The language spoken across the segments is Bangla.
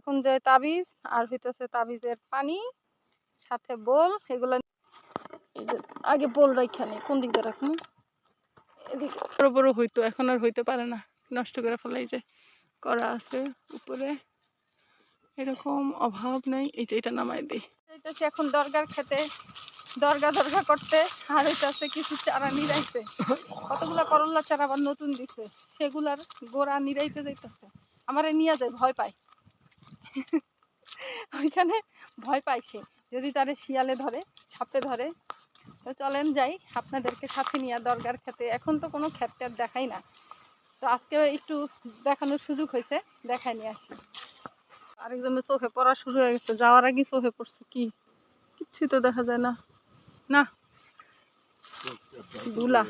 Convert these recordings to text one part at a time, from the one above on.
এখন যে তাবিজ আর হইতেছে তাবিজের পানি সাথে বোল এগুলা আগে বোল রাইখানি কোন দিক দিয়ে রাখব? এদিকে। বড় বড় হইতো এখন আর হইতে পারে না নষ্ট করে ফেলাই যে করা আছে উপরে। এরকম অভাব নাই এই যে এটা নামাই দিই। হইতেছে এখন দরগার খেতে দরগা দরগা করতে আর হইতেছে কিছু চারা নিরাইতে কতগুলা করল্লা চারা আবার নতুন দিছে সেগুলার গোড়া নিরাইতে যাইতেছে। আমারে নিয়ে যায় ভয় পায়। ওইখানে ভয় সে যদি তারে শিয়ালে ধরে, সাপে ধরে। তো চলেন যাই, আপনাদেরকে সাথে নিয়ে দরকার খেতে। এখন তো কোনো ক্ষেত টেত দেখাই না। তো আজকে একটু দেখানোর সুযোগ হয়েছে, দেখাই নিয়ে আসি। আরেকজনের চোখে পড়া শুরু হয়ে গেছে, যাওয়ার আগে চোখে পড়ছে কি? কিচ্ছুই তো দেখা যায় না। না। ধুলা।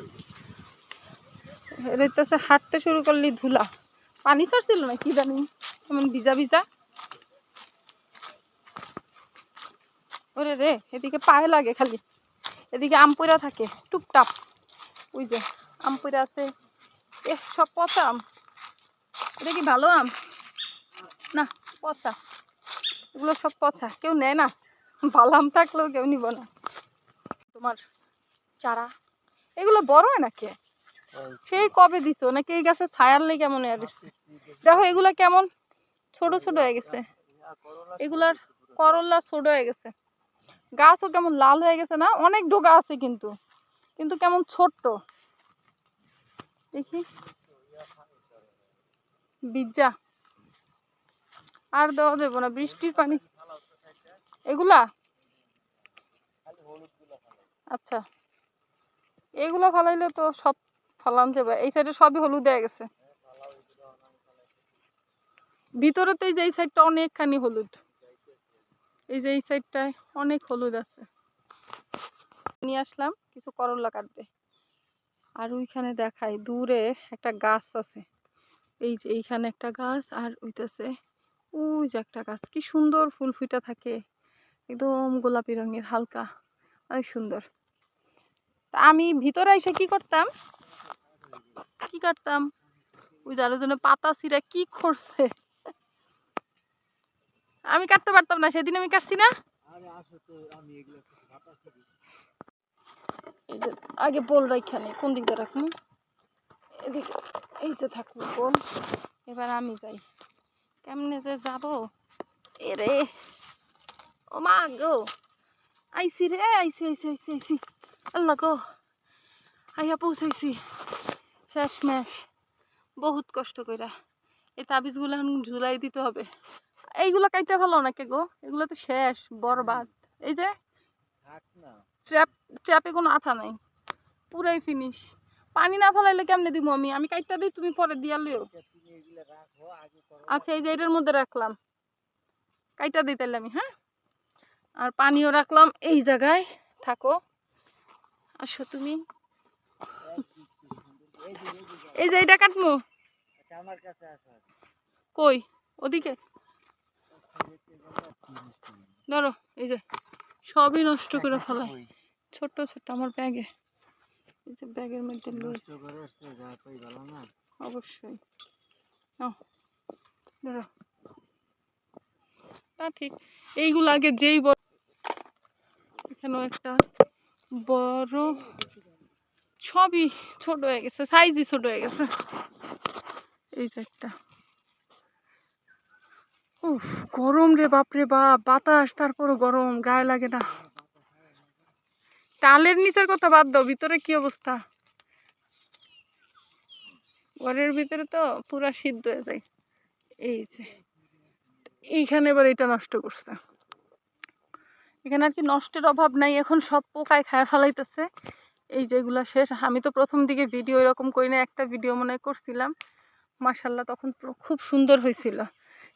হাঁটতে শুরু করলি ধুলা। পানি ছাড়ছিল না কি জানি? এমন ভিজা ভিজা? ওরে রে, এদিকে পায়ে লাগে খালি। এদিকে আমপুরা থাকে, টুপটাপ। ওই যে আমপুরা আছে। এ সব পচা আম। এটা কি ভালো আম? না, পচা। এগুলো সব পচা, কেউ নেয় না। ভালো আম থাকলেও কেউ নিব না। তোমার চারা, এগুলো বড় হয় নাকি? সেই কবে দিছো? নাকি এই গাছে ছায়ার লেগে কেমন গেছে দেখো, এগুলা কেমন ছোট ছোট হয়ে গেছে। এগুলার করল্লা ছোট হয়ে গেছে। গাছও কেমন লাল হয়ে গেছে না? অনেক ডোগা আছে কিন্তু। কিন্তু কেমন ছোট্ট। দেখি। বিজ্জা আর দেওয়া যাবে না, বৃষ্টির পানি। এগুলা? আচ্ছা। এগুলা ফালাইলে তো সব ফালান যাবে। এই সাইডে সবই হলুদ হয়ে গেছে। ভিতরেতে এই যে এই সাইডটা অনেকখানি হলুদ। এই যে এই সাইডটায় অনেক হলুদ আছে। নিয়ে আসলাম, কিছু করলা কাটবে আর ওইখানে দেখাই, দূরে একটা গাছ আছে। এই যে এইখানে একটা গাছ, আর ওইটাছে ওই যে একটা গাছ, কি সুন্দর ফুল ফুটা থাকে। একদম গোলাপি রঙের, হালকা। অনেক সুন্দর। তা আমি ভিতরে এসে কি করতাম? কি করতাম ওই যার জন্য পাতা ছিঁড়া কি করছে? আমি কাটতে পারতাম না সেদিন আমি কাটছি না। আগে বল রাইখানে কোন দিক দিয়ে রাখব? এদিকে এই যে থাকব বল। এবার আমি যাই। কেমনে যে যাব? এরে ও মা গো। আইসি রে আইসি আইসি আইসি আইসি। আল্লাহ গো আইয়া পৌঁছাইছি। শেষ ম্যাশ বহুত কষ্ট কইরা। এই তাবিজগুলো এখন ঝুলাই দিতে হবে। এইগুলো কাইটা ভালো নাকি গো? এগুলো তো শেষ বরবাদ। এই যে ট্র্যাপ ট্র্যাপে কোনো আঠা নাই। পুরাই ফিনিশ পানি না ফেলাইলে কেমনে দিব আমি? আমি কাইটা দিই তুমি পরে দিয়া লিও। আচ্ছা এই যে এটার মধ্যে রাখলাম। কাইটা দিই তাহলে আমি হ্যাঁ? আর পানিও রাখলাম। এই জায়গায় থাকো। আসো তুমি। এই যে এটা কাটমু? কই? ওদিকে। ধরো এই যে সবই নষ্ট করে ফেলাই ছোট ছোট আমার ব্যাগে। এই যে ব্যাগের মধ্যে অবশ্যই। নাও, ধরো। তা ঠিক। এইগুলো আগে যেই বড় এখানেও একটা বড় সবই ছোট হয়ে গেছে সাইজই ছোট হয়ে গেছে। এই যে একটা। উফ, গরম রে বাপরে বাপ, বাতাস, তারপরও গরম, গায়ে লাগে না। টালের নিচের কথা বাদ দাও, ভিতরে কি অবস্থা? ঘরের ভিতরে তো পুরা সিদ্ধ হয়ে যায়। এই যে, এইখানে এবার এটা নষ্ট করছে। এখানে আর কি নষ্টের অভাব নাই, এখন সব পোকায় খায় ফেলাইতেছে। এই যেগুলা শেষ। আমি তো প্রথম দিকে ভিডিও এরকম করি না একটা ভিডিও মনে করছিলাম। মাসাল্লাহ তখন খুব সুন্দর হয়েছিল।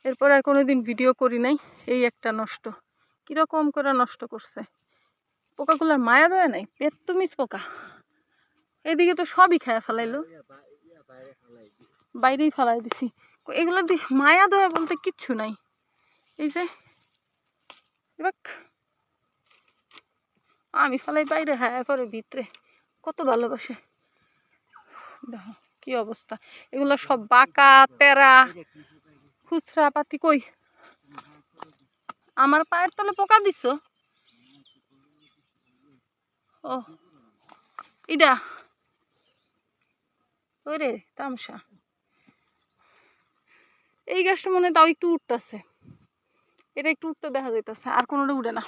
এরপর আর কোনোদিন ভিডিও করি নাই। এই একটা নষ্ট। কীরকম করে নষ্ট করছে? পোকাগুলোর মায়া দেয় নাই? পেট পেত্তুমিস পোকা। এদিকে তো সবই খায় ফেলাইলো। বাইরেই ফেলাই দিছি। এগুলো মায়া দেওয়া বলতে কিচ্ছু নাই। এই যে আমি ফেলাই বাইরে হ্যাঁ করে ভিতরে। কত ভালোবাসে। দেখো, কি অবস্থা। এগুলো সব বাঁকা তেরা খুচরা পাতি কই? আমার পায়ের তলে পোকা দিছো? ও, ইডা। ওরে তামসা। এই গাছটা মনে হয় তাও একটু উঠতেছে। এটা একটু উঠতে দেখা যাইতেছে, আর কোনোটা উঠে না।